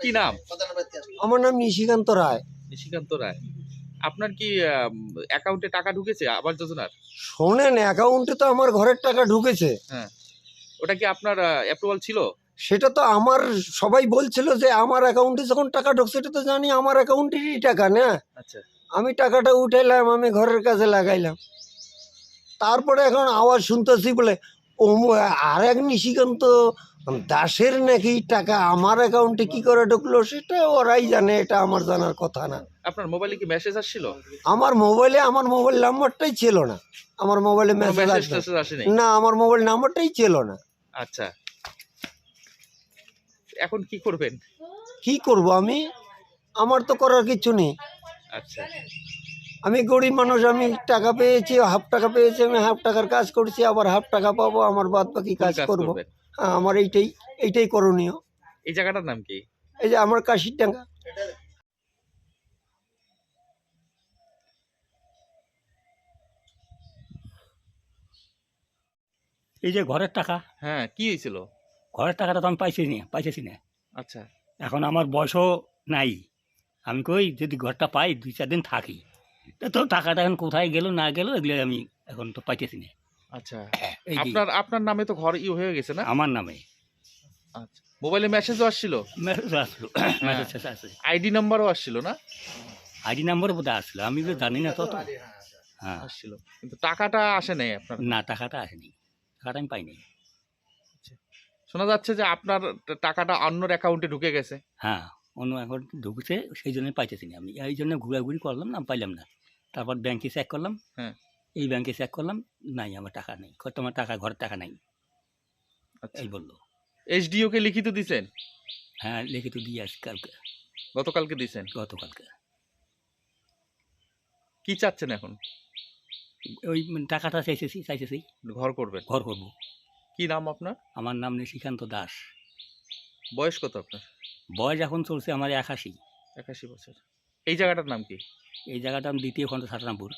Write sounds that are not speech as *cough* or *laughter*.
কি নাম? আমার নাম নিশিকান্ত রায়। নিশিকান্ত রায়। আপনার কি অ্যাকাউন্টে টাকা ঢুকেছে আবাস যোজনার? শোনেন অ্যাকাউন্টে তো আমার ঘরের টাকা ঢুকেছে। হ্যাঁ। ওটা কি আপনার অ্যাপ্রুভাল ছিল? সেটা তো আমার সবাই বলছিল যে আমার অ্যাকাউন্টে যখন টাকা ঢুকছে সেটা তো জানি আমার অ্যাকাউন্টেরই টাকা না? আচ্ছা। আমি টাকাটা উঠাইলাম আমি ঘরের কাছে লাগাইলাম। তারপরে এখন আওয়াজ শুনতেছি বলে আর এক নিশিকান্ত দাসের নাকি টাকা আমার অ্যাকাউন্টে কি করে ঢুকলো সেটা ওরাই জানে এটা আমার জানার কথা না। আপনার মোবাইলে কি মেসেজ আসছিল? আমার মোবাইলে আমার মোবাইল নাম্বারটাই ছিল না। আমার মোবাইলে মেসেজ আসেনি? না আমার মোবাইল নাম্বারটাই ছিল না। আচ্ছা। এখন কি করবেন? কি করব আমি? আমার তো করার কিছু নেই। আচ্ছা। আমি গরিব মানুষ আমি টাকা পেয়েছি হাফ টাকা পেয়েছি আমি হাফ টাকার কাজ করছি আবার হাফ টাকা পাবো আমার বাদ বাকি কাজ করব। হ্যাঁ আমার এইটাই এইটাই করণীয়। এই জায়গাটার নাম কি? এই যে আমার কাশির টাকা এই যে ঘরের টাকা হ্যাঁ কি হয়েছিল? ঘরের টাকাটা তো আমি পাইছি না পাইতেছি না। আচ্ছা। এখন আমার বয়সও নাই। আমি কই যদি ঘরটা পাই দুই চার দিন থাকি। তা টাকাটা এখন কোথায় গেল না গেল এগুলো আমি এখন তো পাইতেছি না। আচ্ছা *clears throat* এই যে। আপনার আপনার নামে তো ঘর ইয়ে হয়ে গেছে না? আমার নামে। আচ্ছা মোবাইলে মেসেজও আসছিল? মেসেজ আসলো *clears throat* মেসেজ আছে। আইডি নাম্বারও আসছিল না? আইডি নাম্বার বোধহয় আসলো আমি তো জানি না তত হ্যাঁ। আসছিল। কিন্তু টাকাটা আসে নাই আপনার? না টাকাটা আসেনি। টাকাটা আমি পাইনি। শোনা যাচ্ছে যে আপনার টাকাটা অন্যর অ্যাকাউন্টে ঢুকে গেছে। হ্যাঁ অন্য এখন ঢুকছে সেই জন্য পাইতেছি না আমি। এই জন্য ঘোরাঘুরি করলাম না পাইলাম না। তারপর ব্যাংকে চেক করলাম। হ্যাঁ। এই ব্যাংকে চেক করলাম নাই আমার টাকা নেই। কত আমার টাকা ঘরের টাকা নাই? আচ্ছা। এই বলল। এইচডিও কে লিখিত দিছেন? হ্যাঁ লিখিত দিয়ে আসি কালকে। গতকালকে দিছেন? গতকালকে। কি চাচ্ছেন এখন? ওই মানে টাকাটা চাইছেছি চাইছেছি ঘর করবেন? ঘর করব। কি নাম আপনার? আমার নাম নিশিকান্ত দাস। বয়স কত আপনার? বয়স এখন চলছে আমার একাশি। একাশি বছর। এই জায়গাটার নাম কি? এই জায়গাটা আমি দ্বিতীয় খন্ড সাতরামপুর